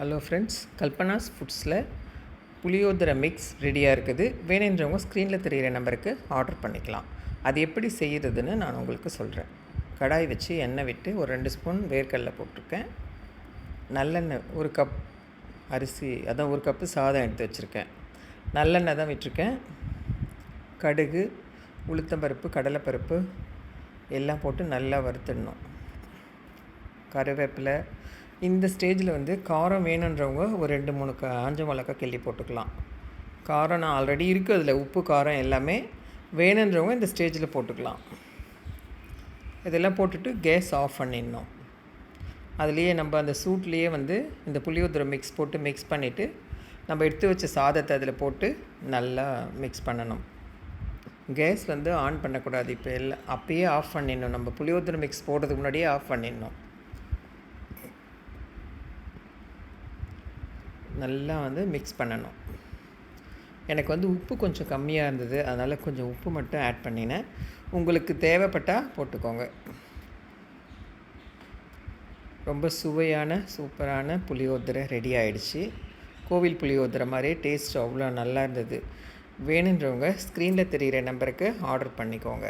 Hello friends Kalpana's ஃபுட்ஸில் புளியோதரை mix ரெடியாக இருக்குது. வேணுன்றவங்க ஸ்க்ரீனில் தெரிகிற நம்பருக்கு ஆர்டர் பண்ணிக்கலாம். அது எப்படி செய்கிறதுன்னு நான் உங்களுக்கு சொல்கிறேன் கடாய் வச்சு எண்ணெய் விட்டு ஒரு ரெண்டு ஸ்பூன் வேர்க்கடலை போட்டிருக்கேன். நல்லெண்ணெய் ஒரு கப் அரிசி அதான் ஒரு கப்பு சாதம் எடுத்து வச்சுருக்கேன். நல்லெண்ணெய் தான் விட்டுருக்கேன். கடுகு உளுத்தம்பருப்பு கடலைப்பருப்பு எல்லாம் போட்டு நல்லா வறுத்துடணும். கருவேப்பிலை இந்த ஸ்டேஜில் வந்து காரம் வேணுன்றவங்க ஒரு ரெண்டு மூணு காஞ்ச மிளகா கிள்ளி போட்டுக்கலாம். காரம் நான் ஆல்ரெடி இருக்குது அதில் உப்பு காரம் எல்லாமே வேணுன்றவங்க இந்த ஸ்டேஜில் போட்டுக்கலாம். இதெல்லாம் போட்டுட்டு கேஸ் ஆஃப் பண்ணிடணும். அதுலேயே நம்ம அந்த சூட்லேயே வந்து இந்த புளியோதரை மிக்ஸ் போட்டு மிக்ஸ் பண்ணிவிட்டு நம்ம எடுத்து வச்ச சாதத்தை அதில் போட்டு நல்லா மிக்ஸ் பண்ணணும். கேஸ் வந்து ஆன் பண்ணக்கூடாது இப்போ எல்லாம் அப்பயே ஆஃப் பண்ணிடணும். நம்ம புளியோதரை மிக்ஸ் போடுறதுக்கு முன்னாடியே ஆஃப் பண்ணிடணும். நல்லா வந்து மிக்ஸ் பண்ணணும். எனக்கு வந்து உப்பு கொஞ்சம் கம்மியாக இருந்தது. அதனால் கொஞ்சம் உப்பு மட்டும் ஆட் பண்ணினேன். உங்களுக்கு தேவைப்பட்டால் போட்டுக்கோங்க. ரொம்ப சுவையான சூப்பரான புளியோதரை ரெடி ஆகிடுச்சு கோவில் புளியோதரை மாதிரி டேஸ்ட் அவ்வளோ நல்லா இருந்தது. வேணுன்றவங்க ஸ்க்ரீனில் தெரிகிற நம்பருக்கு ஆர்டர் பண்ணிக்கோங்க.